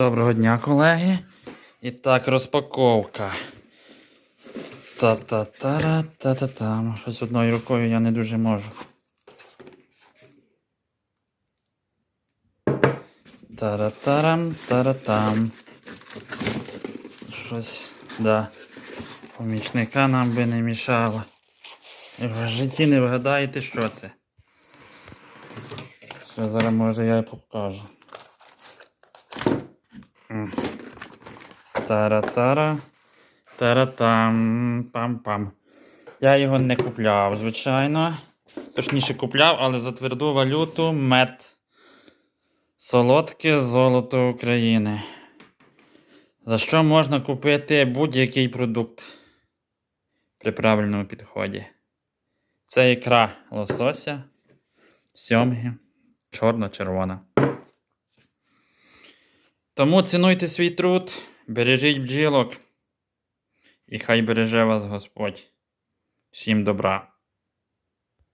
Доброго дня, колеги. І так, розпаковка. Та-та-тара, та-та-там. Щось одною рукою я не дуже можу. Тара-тарам, тара-там. Щось, да. Помічника нам би не мішало. В житті не вгадаєте, що це. Що зараз може я і покажу. Тара-тара. Тара-там. Пам-пам. Я його не купляв, звичайно. Точніше купляв, але за тверду валюту мед. Солодке золото України. За що можна купити будь-який продукт при правильному підході. Це ікра лосося, сьомги, чорно-червона. Тому цінуйте свій труд, бережіть бджілок, і хай береже вас Господь. Всім добра.